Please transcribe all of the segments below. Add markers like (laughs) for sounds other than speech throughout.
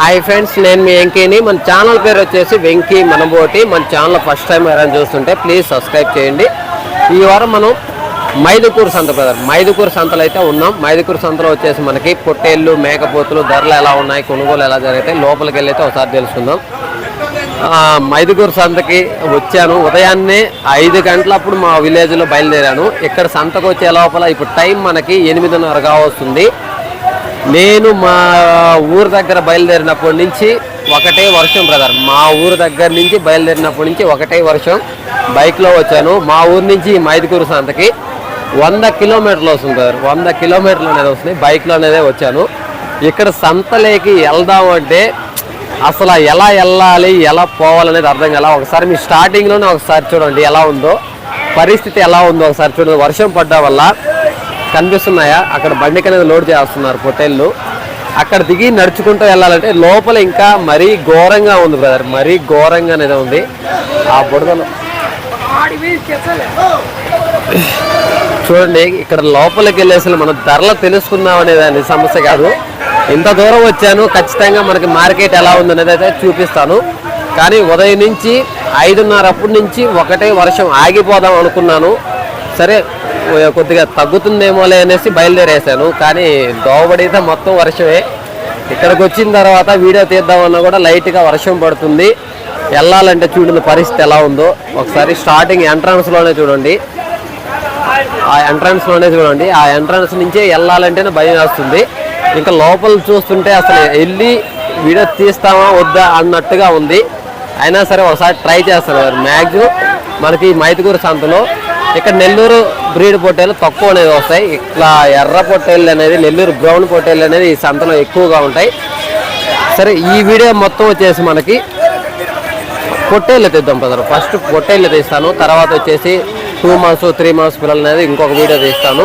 Hi friends నేను మీ వెంకీని. మన channel పేరు వచ్చేసి వెంకీ మనబోటి. మన ఛానల్ ఫస్ట్ టైం ఎవరైనా చూస్తుంటే ప్లీజ్ సబ్స్క్రైబ్ చేయండి. ఈ వారం మనం మైదుకూరు సంత బ్రదర్ మైదుకూరు సంతలో అయితే ఉన్నాం. మైదుకూరు సంతలో వచ్చేసి మనకి పొట్టేళ్ళు మేకపోతులు ధరలు ఎలా ఉన్నాయి కొనుగోలు ఎలా జరిగితే లోపలికి వెళ్ళి అయితే ఒకసారి తెలుసుకుందాం. మైదుకూరు మైదుగూరు సంతకి వచ్చాను. ఉదయాన్నే ఐదు గంటలప్పుడు మా విలేజ్లో బయలుదేరాను. ఇక్కడ సంతకు వచ్చే లోపల ఇప్పుడు టైం మనకి ఎనిమిదిన్నర కావస్తుంది. నేను మా ఊరు దగ్గర బయలుదేరినప్పటి నుంచి ఒకటే వర్షం బ్రదర్ మా ఊరు దగ్గర నుంచి బయలుదేరినప్పటి నుంచి ఒకటే వర్షం. బైక్లో వచ్చాను. మా ఊరు నుంచి మైదుకూరు సంతకి వంద కిలోమీటర్లు వస్తుంది బ్రదర్ వంద కిలోమీటర్లు అనేది వస్తుంది. బైక్లో అనేదే వచ్చాను. ఇక్కడ సంతలేకి వెళ్దాం అంటే అసలు ఎలా వెళ్ళాలి ఎలా పోవాలనేది అర్థం కాల. ఒకసారి మీ స్టార్టింగ్లోనే ఒకసారి చూడండి ఎలా ఉందో. పరిస్థితి ఎలా ఉందో ఒకసారి చూడండి. వర్షం పడ్డా వల్ల కనిపిస్తున్నాయా? అక్కడ బండి అనేది లోడ్ చేస్తున్నారు పొట్టేళ్ళు. అక్కడ దిగి నడుచుకుంటూ వెళ్ళాలంటే లోపల ఇంకా మరీ ఘోరంగా ఉంది బ్రదర్. మరీ ఘోరంగా అనేది ఉంది. ఆ బుడదలో. చూడండి ఇక్కడ లోపలికి వెళ్ళేసి మనం ధరలు తెలుసుకుందాం అనేది సమస్య కాదు. ఇంత దూరం వచ్చాను ఖచ్చితంగా మనకి మార్కెట్ ఎలా ఉంది అనేది అయితే చూపిస్తాను. కానీ ఉదయం నుంచి ఐదున్నర అప్పటి నుంచి ఒకటే వర్షం ఆగిపోదాం అనుకున్నాను. సరే కొద్దిగా తగ్గుతుందేమోలే అనేసి బయలుదేరేసాను కానీ దోవబడితే మొత్తం వర్షమే. ఇక్కడికి వచ్చిన తర్వాత వీడియో తీద్దామన్నా కూడా లైట్గా వర్షం పడుతుంది. వెళ్ళాలంటే చూడండి పరిస్థితి ఎలా ఉందో. ఒకసారి స్టార్టింగ్ ఎంట్రన్స్లోనే చూడండి. ఆ ఎంట్రన్స్లోనే చూడండి. ఆ ఎంట్రన్స్ నుంచే వెళ్ళాలంటేనే భయం వేస్తుంది. ఇంకా లోపల చూస్తుంటే అసలు వెళ్ళి వీడియో తీస్తామా వద్దా అన్నట్టుగా ఉంది. అయినా సరే ఒకసారి ట్రై చేస్తాను. మ్యాక్సిమం మనకి మైతుకూరు సంతలో ఇక్కడ నెల్లూరు బ్రీడ్ పొట్టేలు తక్కువ అనేది వస్తాయి. ఇట్లా ఎర్ర పొట్టేళ్ళు అనేది నెల్లూరు బ్రౌన్ పొట్టేళ్ళు అనేది ఈ సంతలో ఎక్కువగా ఉంటాయి. సరే ఈ వీడియో మొత్తం వచ్చేసి మనకి పొట్టేళ్ళు తీద్దాం పదరు. ఫస్ట్ పొట్టేళ్ళు తీస్తాను తర్వాత వచ్చేసి టూ మంత్స్ త్రీ మంత్స్ పిల్లలు అనేది ఇంకొక వీడియో తీస్తాను.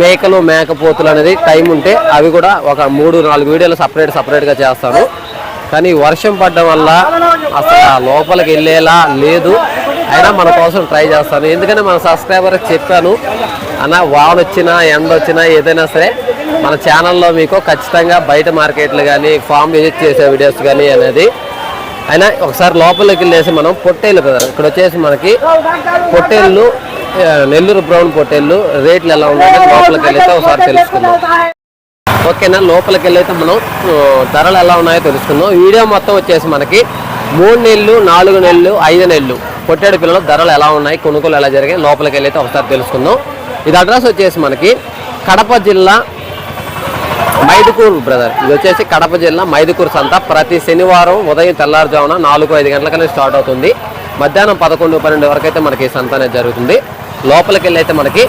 మేకలు మేకపోతులు అనేది టైం ఉంటే అవి కూడా ఒక మూడు నాలుగు వీడియోలు సపరేట్ సపరేట్గా చేస్తాను. కానీ వర్షం పడడం వల్ల అసలు ఆ లోపలికి వెళ్ళేలా లేదు. అయినా మన కోసం ట్రై చేస్తాను. ఎందుకంటే మన సబ్స్క్రైబర్కి చెప్పాను అన్న వాన్ వచ్చినా ఎండ వచ్చినా ఏదైనా సరే మన ఛానల్లో మీకు ఖచ్చితంగా బయట మార్కెట్లు కానీ ఫామ్ విజిట్ చేసే వీడియోస్ కానీ అనేది అయినా ఒకసారి లోపలికి వెళ్ళేసి మనం పొట్టేళ్ళు కదా ఇక్కడ వచ్చేసి మనకి పొట్టేళ్ళు నెల్లూరు బ్రౌన్ పొట్టేళ్ళు రేట్లు ఎలా ఉన్నాయో లోపలికి వెళ్ళైతే ఒకసారి తెలుసుకుందాం. ఓకేనా లోపలికి వెళ్ళైతే మనం ధరలు ఎలా ఉన్నాయో తెలుసుకుందాం. వీడియో మొత్తం వచ్చేసి మనకి మూడు నెలలు నాలుగు నెలలు ఐదు నెలలు. పొట్టేడు పిల్లలు ధరలు ఎలా ఉన్నాయి కొనుగోలు ఎలా జరిగాయి లోపలికి వెళ్ళైతే ఒకసారి తెలుసుకుందాం. ఇది అడ్రస్ వచ్చేసి మనకి కడప జిల్లా మైదుకూరు బ్రదర్ ఇది వచ్చేసి కడప జిల్లా మైదుకూరు సంత. ప్రతి శనివారం ఉదయం తెల్లారుజామున నాలుగు ఐదు గంటలకనే స్టార్ట్ అవుతుంది. మధ్యాహ్నం పదకొండు పన్నెండు వరకు అయితే మనకి సంత అనేది జరుగుతుంది. లోపలికి వెళ్ళి అయితే మనకి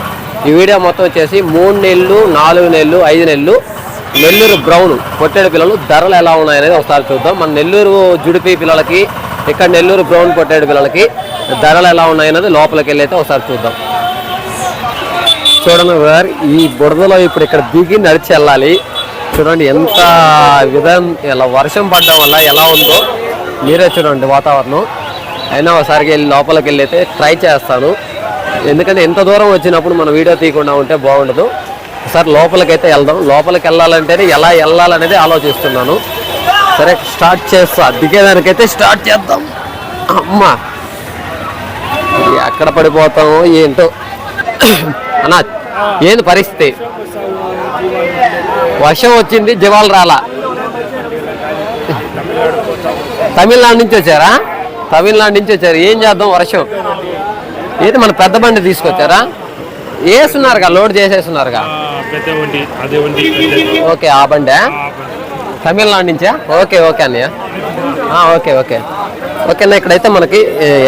ఈ వీడియో మొత్తం వచ్చేసి మూడు నెలలు నాలుగు నెలలు ఐదు నెలలు నెల్లూరు బ్రౌన్ పొట్టేడు పిల్లలు ధరలు ఎలా ఉన్నాయనేది ఒకసారి చూద్దాం. మన నెల్లూరు జుడిపి పిల్లలకి ఇక్కడ నెల్లూరు బ్రౌన్ పొట్టేడు పిల్లలకి ధరలు ఎలా ఉన్నాయన్నది లోపలికి వెళ్ళి అయితే ఒకసారి చూద్దాం. చూడండి సార్ ఈ బురదలో ఇప్పుడు ఇక్కడ దిగి నడిచి వెళ్ళాలి. చూడండి ఎంత విధం ఇలా వర్షం పడడం వల్ల ఎలా ఉందో మీరే చూడండి వాతావరణం. అయినా ఒకసారికి వెళ్ళి లోపలికి వెళ్ళి అయితే ట్రై చేస్తాను. ఎందుకంటే ఎంత దూరం వచ్చినప్పుడు మనం వీడియో తీయకుండా ఉంటే బాగుండదు. ఒకసారి లోపలికి అయితే వెళ్దాం. లోపలికి వెళ్ళాలంటేనే ఎలా వెళ్ళాలనేది ఆలోచిస్తున్నాను. సరే స్టార్ట్ చేస్తా. దిగేదానికైతే స్టార్ట్ చేద్దాం. అమ్మా. ఎక్కడ పడిపోతామో ఏంటో. అన్నా ఏంది పరిస్థితి? వర్షం వచ్చింది దివాలు రాలా. తమిళనాడు నుంచి వచ్చారా? తమిళనాడు నుంచి వచ్చారు. ఏం చేద్దాం వర్షం? ఏది మన పెద్ద బండి తీసుకొచ్చారా? వేస్తున్నారుగా లోడ్ చేసేస్తున్నారుగా. ఓకే ఆ బండే. తమిళనాడు నుంచా? ఓకే ఓకే అన్నయ్య. Okay okay. ఓకే అన్న ఇక్కడైతే మనకి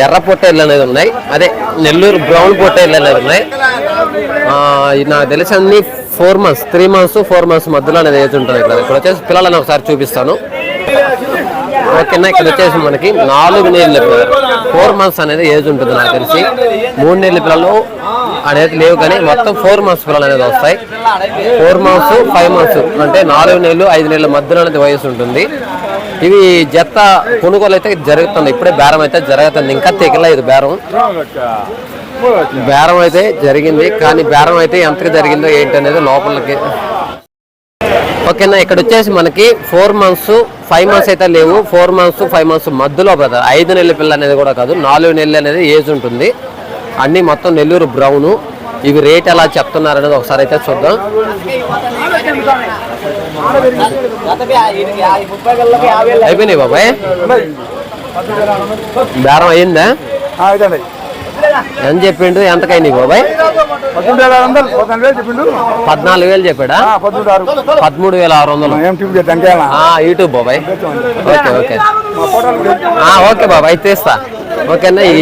ఎర్ర పొట్టేళ్ళు అనేది ఉన్నాయి. అదే నెల్లూరు బ్రౌన్ పొట్టేళ్ళు అనేది ఉన్నాయి. నాకు తెలిసి అన్ని four months three months four months మధ్యలో అనేది ఏజ్ ఉంటుంది ఇక్కడ. ఇక్కడ వచ్చేసి పిల్లలని ఒకసారి చూపిస్తాను. ఓకేనా ఇక్కడ వచ్చేసి మనకి నాలుగు నెలల ఫోర్ మంత్స్ అనేది ఏజ్ ఉంటుంది నాకు తెలిసి. మూడు నెలల పిల్లలు అనేది లేవు కానీ మొత్తం ఫోర్ మంత్స్ పిల్లలు అనేది వస్తాయి. ఫోర్ మంత్స్ ఫైవ్ మంత్స్ అంటే నాలుగు నెలలు ఐదు నెలల మధ్యలో అనేది వయసు ఉంటుంది. ఇవి జత కొనుగోలు అయితే జరుగుతుంది. ఇప్పుడే బేరం అయితే జరుగుతుంది. ఇంకా తెగలేదు బేరం. బేరం అయితే జరిగింది. కానీ బేరం అయితే ఎంతకు జరిగిందో ఏంటనేది లోపలికి. ఓకేనా ఇక్కడ వచ్చేసి మనకి ఫోర్ మంత్స్ ఫైవ్ మంత్స్ అయితే లేవు. ఫోర్ మంత్స్ ఫైవ్ మంత్స్ మధ్యలో బ్రదర్ ఐదు నెలల పిల్ల అనేది కూడా కాదు. నాలుగు నెలలు అనేది ఏజ్ ఉంటుంది. అన్నీ మొత్తం నెల్లూరు బ్రౌను. ఇవి రేట్ ఎలా చెప్తున్నారు అనేది ఒకసారి అయితే చూద్దాం. అయిపోయినాయి బాబాయ్? బేరం అయిందా ఎంత చెప్పిండు? ఎంతకైనాయి బాబాయ్? పద్నాలుగు వేలు చెప్పాడా? పదమూడు వేల ఆరు వందలు. యూట్యూబ్ బాబాయ్. Okay okay. ఓకే బాబాయ్ తీస్తా ఓకేనా? ఈ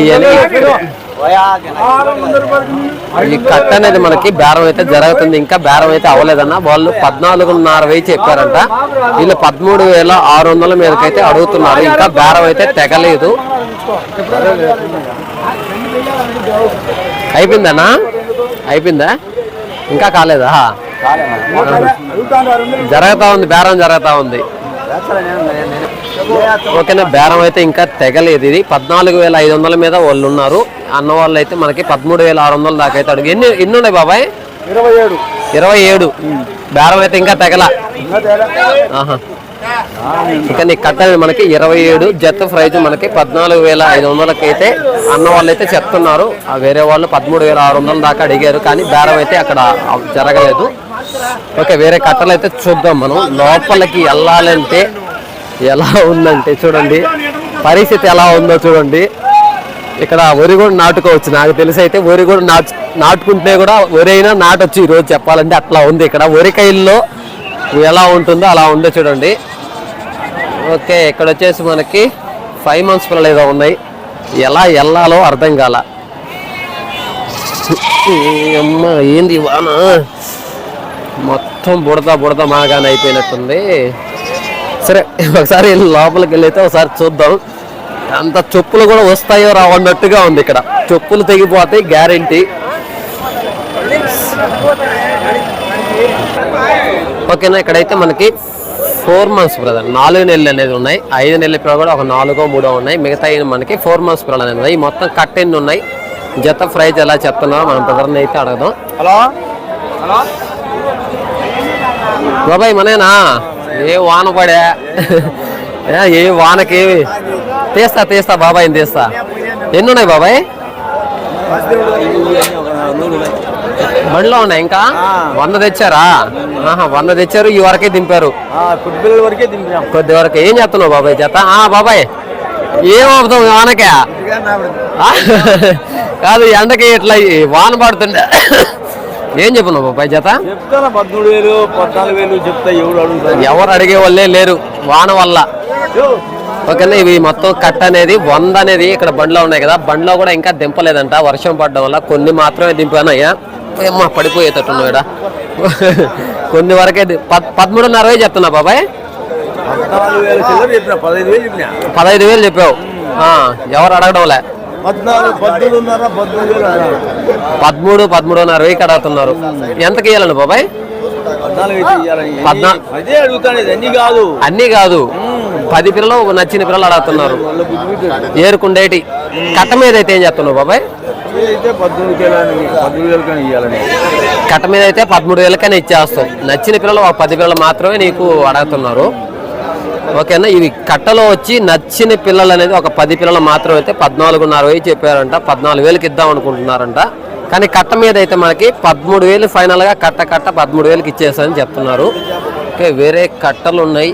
ఈ కట్ అనేది మనకి బేరం అయితే జరుగుతుంది. ఇంకా బేరం అయితే అవ్వలేదన్న. వాళ్ళు పద్నాలుగున్నర వెయ్యి చెప్పారంట. వీళ్ళు పదమూడు వేల ఆరు వందల మీదకైతే అడుగుతున్నారు. ఇంకా బేరం అయితే తెగలేదు. అయిపోయిందనా అయిపోయిందా? ఇంకా కాలేదా? జరుగుతా ఉంది. బేరం జరుగుతా ఉంది. ఓకేనా బేరం అయితే ఇంకా తెగలేదు ఇది. పద్నాలుగు వేల ఐదు వందల మీద వాళ్ళు ఉన్నారు. అన్న వాళ్ళు అయితే మనకి పదమూడు వేల ఆరు వందల దాకా అయితే అడుగు. ఎన్ని ఎన్ని ఉన్నాయి బాబాయ్? ఇరవై ఏడు. ఇరవై ఏడు. బేరం అయితే ఇంకా తెగల. నీకు కట్టది మనకి ఇరవై ఏడు జత ప్రైజ్ మనకి పద్నాలుగు వేల ఐదు వందలకి అయితే అన్న వాళ్ళు అయితే చెప్తున్నారు. వేరే వాళ్ళు పదమూడు వేల ఆరు వందల దాకా అడిగారు కానీ బేరం అయితే అక్కడ జరగలేదు. ఓకే వేరే కట్టలు అయితే చూద్దాం మనం. లోపలికి వెళ్ళాలంటే ఎలా ఉందంటే చూడండి. పరిస్థితి ఎలా ఉందో చూడండి. ఇక్కడ వరి కూడా నాటుకోవచ్చు. నాకు తెలిసి అయితే వరి కూడా నాటు నాటుకుంటే కూడా వరి అయినా నాటొచ్చు ఈరోజు చెప్పాలంటే అట్లా ఉంది. ఇక్కడ వరికాయల్లో ఎలా ఉంటుందో అలా ఉందో చూడండి. ఓకే ఇక్కడ వచ్చేసి మనకి ఫైవ్ మంత్స్ పిల్లలు ఏదో ఉన్నాయి. ఎలా వెళ్ళాలో అర్థం కాల. అమ్మ ఏంది వాన? మొత్తం బుడత బుడత మాగానే అయిపోయినట్టుంది. సరే ఒకసారి వెళ్ళి లోపలికి వెళ్ళైతే ఒకసారి చూద్దాం. అంత చెప్పులు కూడా వస్తాయో రావన్నట్టుగా ఉంది ఇక్కడ. చెప్పులు తెగిపోతాయి గ్యారంటీ ఓకేనా ఇక్కడైతే మనకి ఫోర్ మంత్స్ బ్రదర్ నాలుగు నెలలు అనేది ఉన్నాయి. ఐదు నెలల పిల్లలు కూడా ఒక నాలుగో మూడో ఉన్నాయి. మిగతా మనకి ఫోర్ మంత్స్ పిల్లలు అనేది ఉన్నాయి. మొత్తం కట్ ఎన్ని ఉన్నాయి? జత ప్రైజ్ ఎలా చెప్తున్నారో మన బ్రదర్ని అయితే అడగదాం. హలో? హలో? బాబాయ్ మనేనా ఏ వాన పడా? ఏ, ఏ వానకి తీస్తా తీస్తా బాబాయ్ తీస్తా. ఎన్ని ఉన్నాయి బాబాయ్? బండిలో ఉన్నాయి ఇంకా? వంద తెచ్చారా? వంద తెచ్చారు ఈ వరకే దింపారు. కొద్ది వరకు. ఏం చేస్తున్నావు బాబాయ్ ఆ బాబాయ్ ఏం అవుతాం వానకే? కాదు ఎండకి ఇట్లా వాన పడుతుండే. ఏం చెప్పినావు బాబాయ్ జత? చెప్తాను పదమూడు వేలు పద్నాలుగు వేలు చెప్తా ఎవడు అడుగుతారు ఎవరు అడిగే వాళ్ళే లేరు వాన వల్ల. ఓకేనా ఇవి మొత్తం కట్ అనేది వంద అనేది ఇక్కడ బండ్లో ఉన్నాయి కదా బండ్లో కూడా ఇంకా దింపలేదంట. వర్షం పడడం వల్ల కొన్ని మాత్రమే దింపానయ్యా. ఏమ్మా పడిపోయేటట్టున్నావు ఇక్కడ. కొన్ని వరకే పదమూడున్నర వేలు చెప్తున్నా బాబాయ్. పదహైదు వేలు చెప్పావు. ఎవరు అడగడంలే పదమూడు పదమూడున్నర వేలు అడుగుతున్నారు ఎంతకి ఇవ్వాలండి బాబాయ్? అన్ని కాదు. అన్నీ కాదు. పది పిల్లలు నచ్చిన పిల్లలు అడుగుతున్నారు ఏరుకుండేటి. కట్ట మీద అయితే ఏం చెప్తున్నావు బాబాయ్? కట్ట మీద అయితే పదమూడు వేలకైనా ఇచ్చేస్తాం నచ్చిన పిల్లలు ఒక పది పిల్లలు మాత్రమే నీకు అడుగుతున్నారు. ఓకేనా? ఇవి కట్టలో వచ్చి నచ్చిన పిల్లలు అనేది ఒక పది పిల్లలు మాత్రం అయితే పద్నాలుగున్నర వేలు చెప్పారంట. పద్నాలుగు వేలకి ఇద్దాం అనుకుంటున్నారంట. కానీ కట్ట మీద అయితే మనకి పదమూడు వేలు ఫైనల్గా కట్ట కట్ట పదమూడు వేలకి ఇచ్చేసారని చెప్తున్నారు. ఓకే వేరే కట్టలు ఉన్నాయి.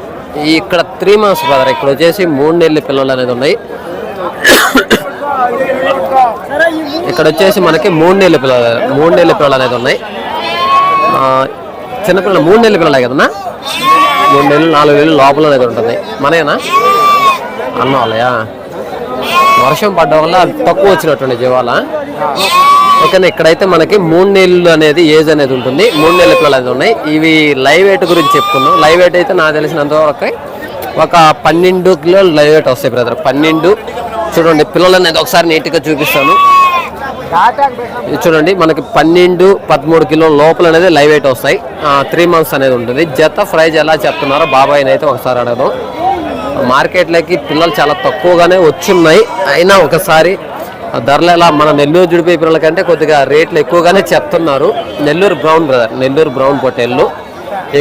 ఇక్కడ త్రీ మంత్స్ బ్రదర్ ఇక్కడ వచ్చేసి మూడు నెలల పిల్లలు అనేది ఉన్నాయి. ఇక్కడ వచ్చేసి మనకి మూడు నెలల పిల్లలు మూడు నెలల పిల్లలు అనేది ఉన్నాయి. చిన్నపిల్లలు మూడు నెలల పిల్లలే కదన్నా? మూడు నెలలు నాలుగు నెలలు లోపల అనేది ఉంటుంది. మనయేనా? అన్న వాళ్ళయా వర్షం పడ్డం వల్ల తక్కువ వచ్చినట్టుండే జీవాల. ఓకేనా ఇక్కడైతే మనకి మూడు నెలలు అనేది ఏజ్ అనేది ఉంటుంది. మూడు నెలల పిల్లలు అనేది ఉన్నాయి. ఇవి లైవ్ వెయిట్ గురించి చెప్పుకున్నాం లైవ్ వెయిట్ అయితే నాకు తెలిసినంత వరకు ఒక పన్నెండు కిలోలు లైవ్ వెయిట్ వస్తాయి బ్రదర్. పన్నెండు. చూడండి పిల్లలు అనేది ఒకసారి నీట్గా చూపిస్తాను. ఇది చూడండి మనకి పన్నెండు పదమూడు కిలో లోపల అనేది లైవ్ వెయిట్ వస్తాయి. త్రీ మంత్స్ అనేది ఉంటుంది. జత ప్రైజ్ ఎలా చెప్తున్నారో బాబాయ్ అయితే ఒకసారి అడగడం మార్కెట్లోకి పిల్లలు చాలా తక్కువగానే వచ్చున్నాయి. అయినా ఒకసారి ఆ ధరలు ఎలా మన నెల్లూరు జుడిపే పిల్లల కంటే కొద్దిగా రేట్లు ఎక్కువగానే చెప్తున్నారు. Nellore brown brother Nellore brown పొట్టేళ్ళు.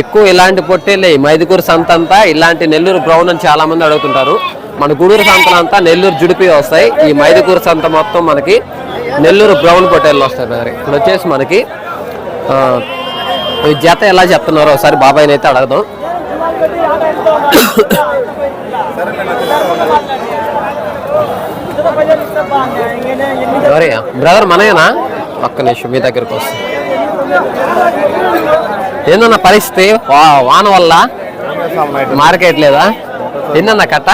ఎక్కువ ఇలాంటి పొట్టేళ్ళే ఈ మైదుకూరు సంత అంతా ఇలాంటి నెల్లూరు బ్రౌన్ అని చాలామంది అడుగుతుంటారు. మన గూడూరు సంతలంతా అంతా నెల్లూరు జుడిపి వస్తాయి. ఈ మైదుకూరు సంత మొత్తం మనకి నెల్లూరు బ్రౌన్ పొట్టేళ్ళు వస్తాయి బ్రదర్ ఇప్పుడు వచ్చేసి మనకి జత ఎలా చెప్తున్నారో ఒకసారి బాబాయ్ని అయితే అడగదాం. ఎవరయ్యా? బ్రదర్ మనయేనా? ఒక్క నిమిషం మీ దగ్గరకు వస్తా. ఏందన్న పరిస్థితి? వా- వాన వల్ల? మార్కెట్ లేదా? ఎన్నన్నా కట్ట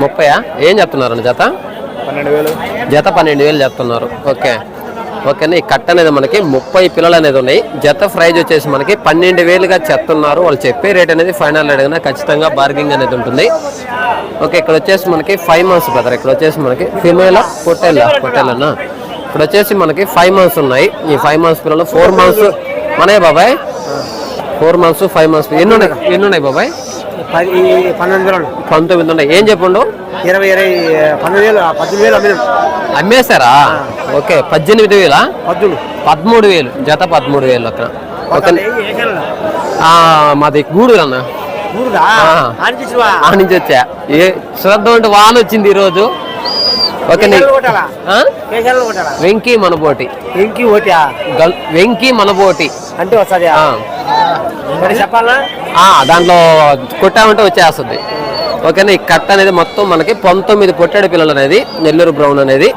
ముప్పై ఏం చెప్తున్నారు జత? పన్నెండు వేలు? జత పన్నెండు వేలు చెప్తున్నారు ఓకే. ఓకేనా? ఈ కట్ట అనేది మనకి ముప్పై పిల్లలు అనేది ఉన్నాయి. జత ప్రైజ్ వచ్చేసి మనకి పన్నెండు వేలుగా చెప్తున్నారు వాళ్ళు చెప్పే రేట్ అనేది ఫైనల్ అడిగినా ఖచ్చితంగా బార్గింగ్ అనేది ఉంటుంది. ఓకే ఇక్కడ వచ్చేసి మనకి ఫైవ్ మంత్స్ బ్రదర్. ఇక్కడ వచ్చేసి మనకి ఫిమేల్ పొట్టేళ్ళ పొట్టేళ్ళన్నా ఇక్కడ వచ్చేసి మనకి ఫైవ్ మంత్స్ ఉన్నాయి. ఈ ఫైవ్ మంత్స్ పిల్లలు ఫోర్ మంత్స్. మనయ్య బాబాయ్? Four months five months. ఎన్ని ఉన్నాయి? ఎన్ని ఉన్నాయి బాబాయ్? పది పన్నెండు వేలు పంతొమ్మిది ఉన్నాయి. ఏం చెప్పండు? ఇరవై ఇరవై పన్నెండు వేలు పద్దెనిమిది వేలు అమ్మినాం. అమ్మేశారా? ఓకే. పద్దెనిమిది వేలా? పద్దులు. పదమూడు వేలు. జత పదమూడు వేలు అక్కడ. ఓకే మాది గూడూరు అన్న. ఆ. నుంచి వచ్చా. ఏ శ్రద్ధ ఉంటే వాన వచ్చింది ఈరోజు. ఓకే వెంకీ మనబోటి. ఇంకి ఓటా వెంకీ మనబోటి. అంటే. మరి చెప్పాలా? దాంట్లో కొట్టామంటే వచ్చేస్తుంది. ఓకేనా? ఈ కట్ట అనేది మొత్తం మనకి పంతొమ్మిది పొట్టాడు పిల్లలు అనేది నెల్లూరు బ్రౌన్ అనేది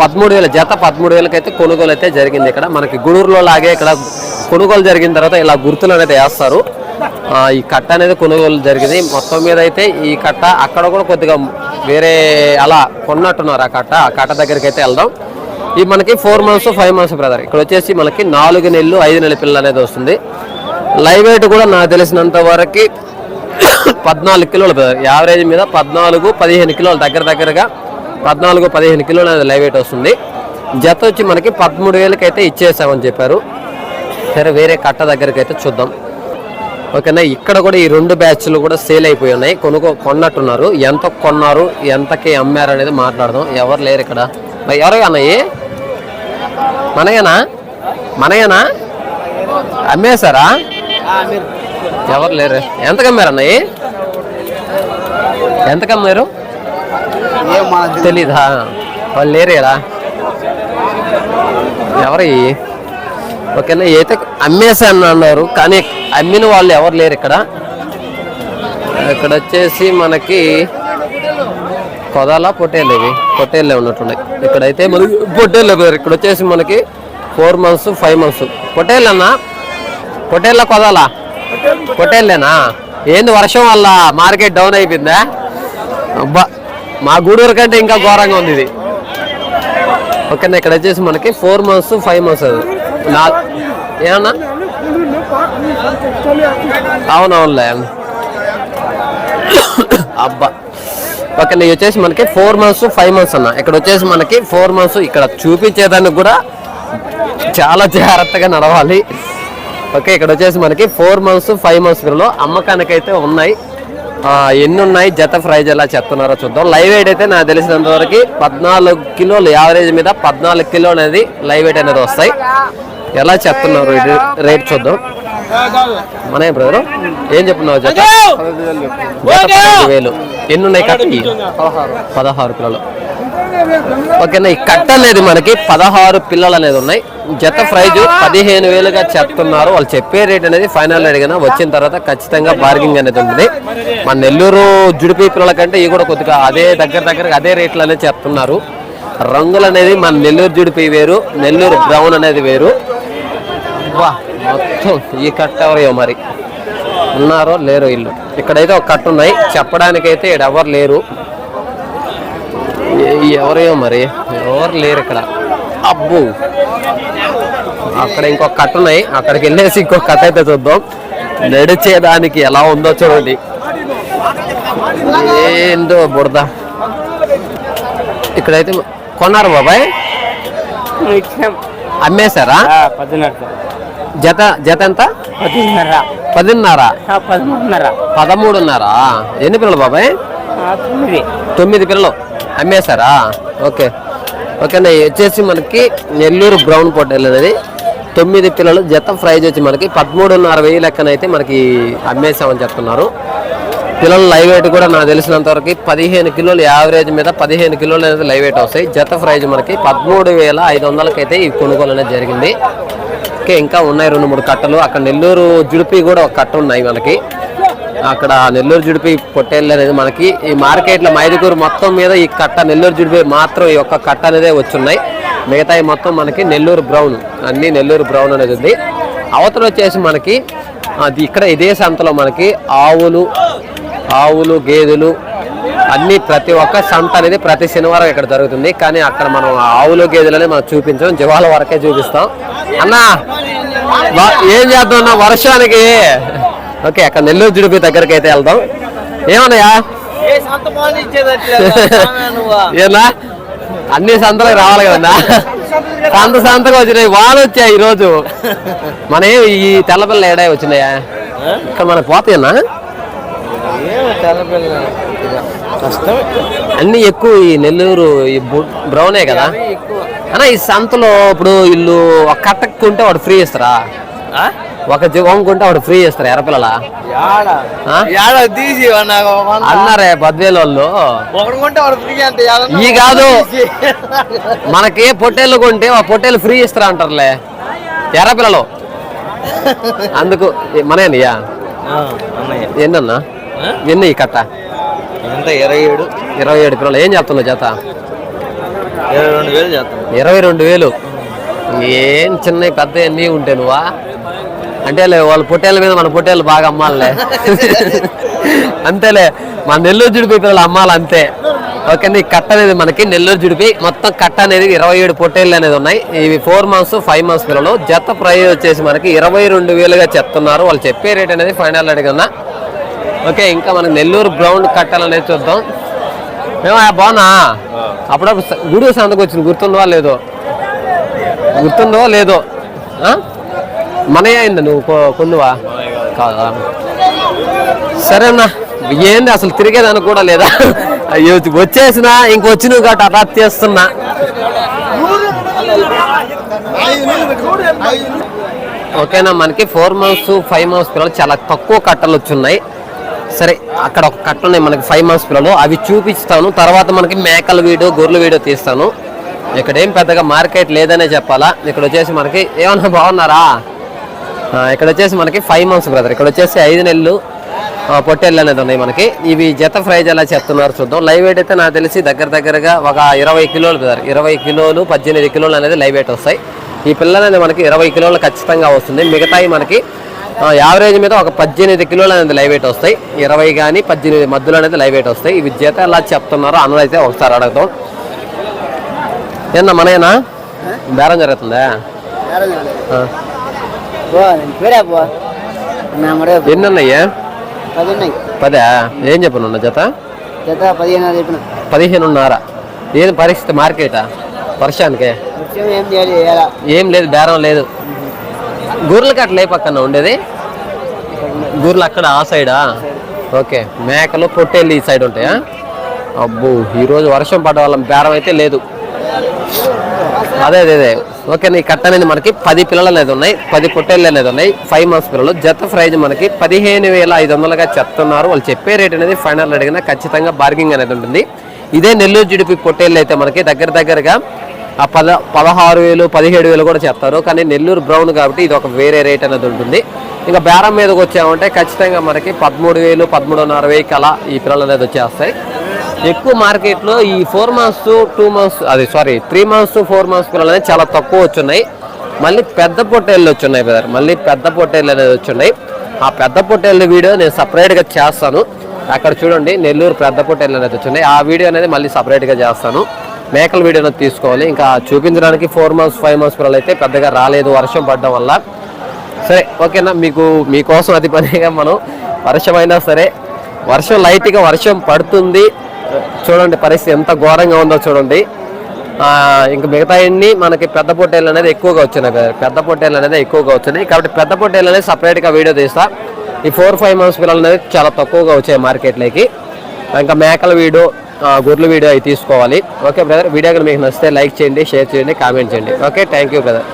పదమూడు వేల జత పదమూడు వేలకైతే కొనుగోలు అయితే జరిగింది ఇక్కడ. మనకి గూడూరులో లాగే ఇక్కడ కొనుగోలు జరిగిన తర్వాత ఇలా గుర్తులు అనేది వేస్తారు. ఈ కట్ట అనేది కొనుగోలు జరిగింది. మొత్తం మీద అయితే ఈ కట్ట అక్కడ కూడా కొద్దిగా వేరే అలా కొన్నట్టున్నారు ఆ కట్ట. ఆ కట్ట దగ్గరికి అయితే వెళ్దాం. ఇది మనకి four months five months brother ఇక్కడ వచ్చేసి మనకి నాలుగు నెలలు ఐదు నెలల పిల్లలు అనేది వస్తుంది. లైవ్ వెయిట్ కూడా నాకు తెలిసినంత వరకు పద్నాలుగు కిలోలు బ్రదర్ యావరేజ్ మీద పద్నాలుగు పదిహేను కిలోలు దగ్గర దగ్గరగా పద్నాలుగు పదిహేను కిలోలు అనేది లైవ్ వెయిట్ వస్తుంది. జత వచ్చి మనకి పదమూడు వేలకి అయితే ఇచ్చేసామని చెప్పారు. సరే వేరే కట్ట దగ్గరికి అయితే చూద్దాం. ఓకేనా? ఇక్కడ కూడా ఈ రెండు బ్యాచ్లు కూడా సేల్ అయిపోయి ఉన్నాయి. కొనుక్కో కొన్నట్టున్నారు. ఎంత కొన్నారు ఎంతకి అమ్మారు అనేది మాట్లాడదాం. ఎవరు లేరు ఇక్కడ? ఎవరు అన్నయ్యి? మనయేనా? మనయేనా? అమ్మేశారా? ఎవరు లేరు. ఎంత అమ్మారు అన్నయ్యి? ఎంతకు తెలీదా? వాళ్ళు లేరేరా ఎవరు ఓకేనా అయితే అమ్మేసాను అన్నారు. కానీ అమ్మిన వాళ్ళు ఎవరు లేరు ఇక్కడ. ఇక్కడ వచ్చేసి మనకి కొదాల పొట్టేళ్ళు ఇవి పొట్టేళ్ళే ఉన్నట్టున్నాయి. ఇక్కడైతే మనకి పొట్టేళ్ళు పేరు ఇక్కడ వచ్చేసి మనకి ఫోర్ మంత్స్ ఫైవ్ మంత్స్. పొట్టేళ్ళన్నా? పొట్టేళ్ళ కొదాల? పొట్టేళ్ళేనా? ఏంది వర్షం వల్ల మార్కెట్ డౌన్ అయిపోయిందా? అబ్బా మా గూడూరు కంటే ఇంకా ఘోరంగా ఉంది ఇది. ఓకేనా ఇక్కడ వచ్చేసి మనకి ఫోర్ మంత్స్ ఫైవ్ మంత్స్ అది. నా ఏమన్నా? అవునవునులే. అబ్బా. ఓకే వచ్చేసి మనకి ఫోర్ మంత్స్ ఫైవ్ మంత్స్ అన్న. ఇక్కడ వచ్చేసి మనకి ఫోర్ మంత్స్ ఇక్కడ చూపించేదానికి కూడా చాలా జాగ్రత్తగా నడవాలి. ఓకే ఇక్కడ వచ్చేసి మనకి ఫోర్ మంత్స్ ఫైవ్ మంత్స్లో అమ్మకానికి అయితే ఉన్నాయి ఎన్ని ఉన్నాయి? జత ప్రైజ్ ఎలా చెప్తున్నారో చూద్దాం. లైవ్ వెయిట్ అయితే నాకు తెలిసినంత వరకు పద్నాలుగు కిలోలు యావరేజ్ మీద పద్నాలుగు కిలో అనేది లైవ్ వెయిట్ అనేది వస్తాయి. ఎలా చెప్తున్నారు రేట్ చూద్దాం. మన బ్రదర్. ఏం చెప్తున్నావు జత? వేలు. ఎన్ని ఉన్నాయి కట్టకి పదహారు పిల్లలు. ఓకేనా ఈ కట్ట అనేది మనకి పదహారు పిల్లలు అనేది ఉన్నాయి. జత ప్రైజ్ పదిహేను వేలుగా చెప్తున్నారు. వాళ్ళు చెప్పే రేట్ అనేది ఫైనల్ అడిగినా వచ్చిన తర్వాత ఖచ్చితంగా బార్గింగ్ అనేది ఉంటుంది. మన నెల్లూరు జుడిపి పిల్లల కంటే ఇవి కూడా కొద్దిగా అదే దగ్గర దగ్గర అదే రేట్లు అనేది చెప్తున్నారు. రంగులు అనేది మన నెల్లూరు జుడిపి వేరు నెల్లూరు బ్రౌన్ అనేది వేరు. వా మొత్తం ఈ కట్ట ఎవరో మరి? ఉన్నారో లేరో ఇల్లు. ఇక్కడైతే ఒక కట్ట ఉన్నాయి. చెప్పడానికైతే ఈడ ఎవరు లేరు. ఏ- ఎవరో మరి? ఎవరు లేరు ఇక్కడ. అబ్బు! అక్కడ ఇంకొక కట్ట ఉన్నాయి. అక్కడికి వెళ్ళేసి ఇంకొక కట్ట అయితే చూద్దాం. నడిచేదానికి ఎలా ఉందో చూడండి. ఏందో బురద. ఇక్కడైతే కొన్నారు బాబాయ్. అమ్మేశారా? పద్దెన్నర జత జత ఎంత? పద్దెన్నర పదిన్నర. పదమూడున్నర. పదమూడున్నర. ఎన్ని పిల్లలు బాబాయ్? తొమ్మిది. తొమ్మిది పిల్లలు. అమ్మేశారా? ఓకే. ఓకేనా వచ్చేసి మనకి నెల్లూరు బ్రౌన్ పొట్టేలు అనేది తొమ్మిది పిల్లలు జత ప్రైజ్ వచ్చి మనకి పదమూడున్నర వెయ్యి లెక్కన అయితే మనకి అమ్మేసామని చెప్తున్నారు. పిల్లల లైవ్ వెయిట్ కూడా నాకు తెలిసినంత వరకు పదిహేను కిలోలు యావరేజ్ మీద పదిహేను కిలోలు అనేది లైవ్ వెయిట్ వస్తాయి. జత ప్రైజ్ మనకి పదమూడు వేల ఐదు వందలకైతే ఈ కొనుగోలు అనేది జరిగింది. ఓకే ఇంకా ఉన్నాయి రెండు మూడు కట్టలు. అక్కడ నెల్లూరు జుడిపి కూడా ఒక కట్ట ఉన్నాయి మనకి. అక్కడ నెల్లూరు జుడిపి పొట్టేళ్ళు అనేది మనకి. ఈ మార్కెట్లో మైదుకూరు మొత్తం మీద ఈ కట్ట నెల్లూరు జుడిపి మాత్రం ఈ ఒక్క కట్ట అనేది వచ్చున్నాయి. మిగతాయి మొత్తం మనకి నెల్లూరు బ్రౌన్ అన్నీ నెల్లూరు బ్రౌన్ అనేది ఉంది. అవతల వచ్చేసి మనకి అది ఇక్కడ ఇదే సంతలో మనకి ఆవులు ఆవులు గేదెలు అన్ని ప్రతి ఒక్క సంత అనేది ప్రతి శనివారం ఇక్కడ జరుగుతుంది. కానీ అక్కడ మనం ఆవులు గేదెలు అనేది మనం చూపించాం జివాల వరకే చూపిస్తాం. అన్నా ఏం చేద్దాం అన్న వర్షానికి? ఓకే అక్కడ నెల్లూరు జుడిపి దగ్గరికి అయితే వెళ్దాం ఏమన్నాయా ఏనా అన్ని సంతలకు రావాలి కదన్నా? సంత సంతకు వచ్చినాయి వాళ్ళు వచ్చాయి ఈ రోజు మన ఈ తెల్లపిల్ల ఏడాయి వచ్చినాయా? ఇక్కడ మనకు పోతాయన్నా? అన్ని ఎక్కువ ఈ నెల్లూరు ఈ బ్రౌనే కదా? అన్న ఈ సంతలో ఇప్పుడు ఇల్లు ఒక కట్టకు కొంటే వాడు ఫ్రీ ఇస్తారా? ఒక జీవం కొంటే వాడు ఫ్రీ ఇస్తారా ఎర్రపిల్లల. అన్నారే పదివేలు వాళ్ళు ఈ కాదు. మనకి పొట్టేళ్ళు కొంటే ఆ పొట్టేళ్ళు ఫ్రీ ఇస్తారా అంటారులే? ఎర్రపిల్లలు (laughs) అందుకు అన్నయ్య. ఎన్నన్నా? ఎన్ని ఈ కట్ట? ఎంత? ఇరవై ఏడు. ఇరవై ఏడు పిల్లలు ఏం చెప్తున్నావు జత? ఇరవై రెండు వేలు చేస్తాం. ఇరవై రెండు వేలు. ఏం చిన్న పెద్ద అన్నీ ఉంటే నువ్వా? అంటే లే, వాళ్ళ పొట్టేళ్ళ మీద మన పొట్టేళ్ళు బాగా అమ్మాలే అంతేలే మన నెల్లూరు జుడిపి పిల్లలు అమ్మాలి అంతే. ఓకే ఈ కట్ట అనేది మనకి నెల్లూరు జుడిపి. మొత్తం కట్ట అనేది ఇరవై ఏడు పొట్టేళ్ళు అనేది ఉన్నాయి. ఇవి ఫోర్ మంత్స్ ఫైవ్ మంత్స్ పిల్లలు. జత ప్రైస్ వచ్చేసి మనకి ఇరవై రెండు వేలుగా చెప్తున్నారు. వాళ్ళు చెప్పే రేట్ అనేది ఫైనల్ కన్నా ఓకే ఇంకా మనం నెల్లూరు గ్రౌండ్ కట్టాలనేది చూద్దాం. మేము బాగున్నా అప్పుడప్పుడు గుడి సందకు వచ్చింది గుర్తుందో లేదో? గుర్తుందో లేదో? మనయ్య అయిందా నువ్వు కొన్నువా? కాదా? సరే అన్న ఏంది అసలు తిరిగేదానికి కూడా లేదా? అయ్యో వచ్చేసిన ఇంక వచ్చినవి గట్ట అలా చేస్తున్నా. ఓకేనా మనకి ఫోర్ మంత్స్ ఫైవ్ మంత్స్ పిల్లలు చాలా తక్కువ కట్టలు వచ్చున్నాయి. సరే అక్కడ ఒక కట్ట ఉన్నాయి మనకి ఫైవ్ మంత్స్ పిల్లలు. అవి చూపిస్తాను. తర్వాత మనకి మేకల వీడియో గొర్రెల వీడియో తీస్తాను. ఇక్కడ ఏం పెద్దగా మార్కెట్ లేదనే చెప్పాలా? ఇక్కడ వచ్చేసి మనకి ఏమన్నా బాగున్నారా? ఇక్కడ వచ్చేసి మనకి ఫైవ్ మంత్స్ బ్రదర్ ఇక్కడ వచ్చేసి ఐదు నెలలు ఆ, పొట్టేళ్ళు అనేది ఉన్నాయి మనకి. ఇవి జత ప్రైజ్ ఎలా చెప్తున్నారు చూద్దాం. లైవ్ వెయిట్ అయితే నాకు తెలిసి దగ్గర దగ్గరగా ఒక ఇరవై కిలోలు బ్రదర్ ఇరవై కిలోలు పద్దెనిమిది కిలోలు అనేది లైవ్ వెయిట్ వస్తాయి. ఈ పిల్లలు అనేది మనకి ఇరవై కిలోలు ఖచ్చితంగా వస్తుంది. మిగతాయి మనకి యావరేజ్ మీద ఒక పద్దెనిమిది కిలోలు అనేది లైవ్ వెయిట్ వస్తాయి. ఇరవై కానీ పద్దెనిమిది మధ్యలో అనేది లైవ్ వెయిట్ వస్తాయి. ఇవి జత ఎలా చెప్తున్నారో అన్నది అయితే ఒకసారి అడుగుతాం ఏనా మనయేనా బేరం జరుగుతుందా? ఎన్ని ఉన్నాయా పది? ఏం చెప్పను జత? జత పదిహేను చెప్పిన పదిహేనున్నర ఏం పరిస్థితి మార్కెటా వర్షానికి ఏం లేదు బేరం లేదు. గూర్లకి అట్లా ఏ పక్కన ఉండేది? గూర్లు అక్కడ ఆ సైడా? ఓకే మేకలు పొట్టేళ్ళు ఈ సైడ్ ఉంటాయా? అబ్బో ఈరోజు వర్షం పడ్డ వాళ్ళం బేరం అయితే లేదు. అదే అదే అదే. ఓకే నీ కట్ట అనేది మనకి పది పిల్లలు అనేది ఉన్నాయి పది పొట్టేళ్ళు అనేది ఉన్నాయి ఫైవ్ మంత్స్ పిల్లలు. జత ప్రైజ్ మనకి పదిహేను వేల ఐదు వందలుగా చెప్తున్నారు. వాళ్ళు చెప్పే రేట్ అనేది ఫైనల్ అడిగినా ఖచ్చితంగా బార్గింగ్ అనేది ఉంటుంది. ఇదే నెల్లూరు జిడిపి పొట్టేళ్ళు అయితే మనకి దగ్గర దగ్గరగా ఆ పద పదహారు వేలు పదిహేడు వేలు కూడా చెప్తారు కానీ నెల్లూరు బ్రౌన్ కాబట్టి ఇది ఒక వేరే రేట్ అనేది ఉంటుంది. ఇంకా బేరం మీదకి వచ్చామంటే ఖచ్చితంగా మనకి పదమూడు వేలు పదమూడున్నర వెయ్యి అలా ఈ పిల్లలు అనేది వచ్చేస్తాయి. ఎక్కువ మార్కెట్లో ఈ ఫోర్ మంత్స్ టూ మంత్స్ అది sorry three months four months పిల్లలు అనేది చాలా తక్కువ వచ్చున్నాయి. మళ్ళీ పెద్ద పొట్టేళ్ళు వచ్చున్నాయి బ్రదర్ మళ్ళీ పెద్ద పొట్టేళ్ళు అనేది వచ్చున్నాయి. ఆ పెద్ద పొట్టేళ్ళ వీడియో నేను సపరేట్గా చేస్తాను. అక్కడ చూడండి నెల్లూరు పెద్ద పొట్టేళ్ళు అనేది వచ్చున్నాయి. ఆ వీడియో అనేది మళ్ళీ సపరేట్గా చేస్తాను. మేకల వీడియో తీసుకోవాలి. ఇంకా చూపించడానికి ఫోర్ మంత్స్ ఫైవ్ మంత్స్ పిల్లలు అయితే పెద్దగా రాలేదు. వర్షం పడడం వల్ల. సరే ఓకేనా? మీకు మీకోసం అది పనిగా మనం వర్షమైనా సరే వర్షం లైట్గా వర్షం పడుతుంది. చూడండి పరిస్థితి ఎంత ఘోరంగా ఉందో చూడండి. ఇంకా మిగతా అన్ని మనకి పెద్ద పొట్టేలు అనేది ఎక్కువగా వచ్చినాయి. కదా. పెద్ద పొట్టేలు అనేది ఎక్కువగా వచ్చినాయి. కాబట్టి పెద్ద పొట్టేలు అనేది సపరేట్గా వీడియో తీస్తా. ఈ ఫోర్ ఫైవ్ మంత్స్ పిల్లలు అనేది చాలా తక్కువగా వచ్చాయి మార్కెట్లోకి. ఇంకా మేకల వీడియో గొర్రెల వీడియో అవి తీసుకోవాలి. ఓకే బ్రదర్ వీడియో మీకు నచ్చితే లైక్ చేయండి షేర్ చేయండి కామెంట్ చేయండి. Okay thank you brother